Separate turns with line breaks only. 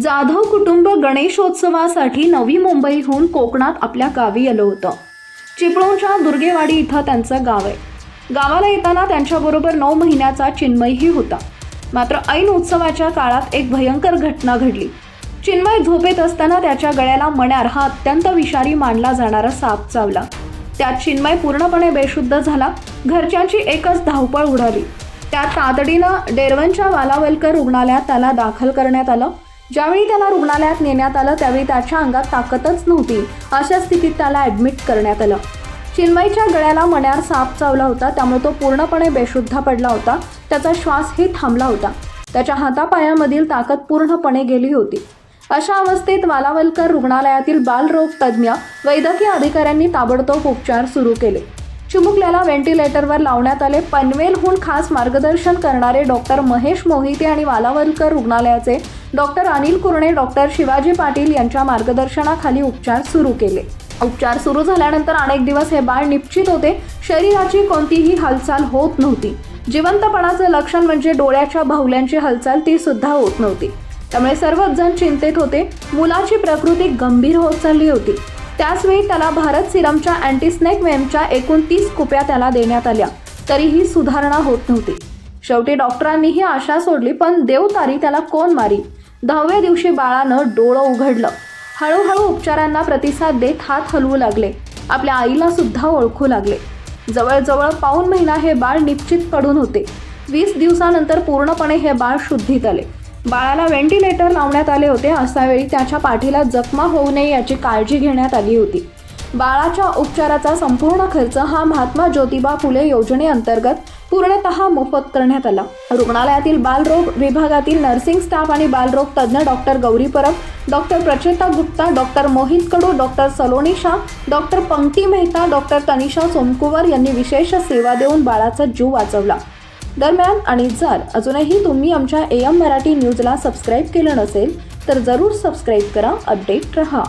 जाधव कुटुंब गणेशोत्सवासाठी नवी मुंबईहून कोकणात आपल्या गावी आलं होतं. चिपळूणच्या दुर्गेवाडी इथं त्यांचं गाव आहे. गावाला येताना त्यांच्याबरोबर नऊ महिन्याचा चिन्मयही होता. मात्र ऐन उत्सवाच्या काळात एक भयंकर घटना घडली. चिन्मय झोपेत असताना त्याच्या गळ्याला मण्यार हा अत्यंत विषारी मानला जाणारा साप चावला. त्यात चिन्मय पूर्णपणे बेशुद्ध झाला. घरच्यांची एकच धावपळ उडाली. त्यात तातडीनं डेरवनच्या वालावलकर रुग्णालयात त्याला दाखल करण्यात आलं. ज्यावेळी त्याला रुग्णालयात नेण्यात आलं त्यावेळी त्याच्या अंगात ताकदच नव्हती अशा स्थितीत त्याला ॲडमिट करण्यात आलं. चिन्मयच्या गळ्याला मण्यार साप चावला होता त्यामुळे तो पूर्णपणे बेशुद्ध पडला होता त्याचा श्वासही थांबला होता. त्याच्या हातापायामधील ताकद पूर्णपणे गेली होती. अशा अवस्थेत वालावलकर रुग्णालयातील बालरोग तज्ज्ञ वैद्यकीय अधिकाऱ्यांनी ताबडतोब उपचार सुरू केले. चिमुकल्याला व्हेंटिलेटरवर लावण्यात आले. पनवेलहून खास मार्गदर्शन करणारे डॉक्टर महेश मोहिते आणि वालावलकर रुग्णालयाचे डॉक्टर अनिल कुरणे डॉक्टर शिवाजी पाटील यांच्या मार्गदर्शनाखाली उपचार सुरू केले. उपचार सुरू झाल्यानंतर अनेक दिवस हे बाळ निश्चित होते. शरीराची कोणतीही हालचाल होत नव्हती. जिवंतपणाचं लक्षण म्हणजे डोळ्याच्या बाहुल्यांची हालचाल ती सुद्धा होत नव्हती. त्यामुळे सर्वच जण चिंतेत होते. मुलाची प्रकृती गंभीर होत चालली होती. त्याचवेळी त्याला भारत सिरमच्या अँटीस्नेक वेमच्या एकूण तीस कुप्या त्याला देण्यात आल्या. तरीही सुधारणा होत नव्हती. शेवटी डॉक्टरांनीही आशा सोडली पण देवतारी त्याला कोण मारी? दहाव्या दिवशी बाळानं डोळं उघडलं. हळूहळू उपचारांना प्रतिसाद देत हात हलवू लागले. आपल्या आईला सुद्धा ओळखू लागले. जवळजवळ पाऊन महिना हे बाळ निश्चित पडून होते. वीस दिवसानंतर पूर्णपणे हे बाळ शुद्धीत आले. बाळाला व्हेंटिलेटर लावण्यात आले होते अशा वेळी त्याच्या पाठीला जखमा होऊ नये याची काळजी घेण्यात आली होती. बाळाच्या उपचाराचा संपूर्ण खर्च हा महात्मा ज्योतिबा फुले योजनेअंतर्गत पूर्णतः मोफत करण्यात आला. रुग्णालयातील बालरोग विभागातील नर्सिंग स्टाफ आणि बालरोग तज्ज्ञ doctor Gauri Parab doctor Pracheta Gupta doctor Mohit Kadu doctor Saloni Shah doctor Pankti Mehta doctor Tanisha Somkuwar यांनी विशेष सेवा देऊन बाळाचा जीव वाचवला. दरम्यान आणि जर अजूनही तुम्ही आमच्या ए एम मराठी न्यूजला सबस्क्राईब केलं नसेल तर जरूर सबस्क्राईब करा अपडेट रहा.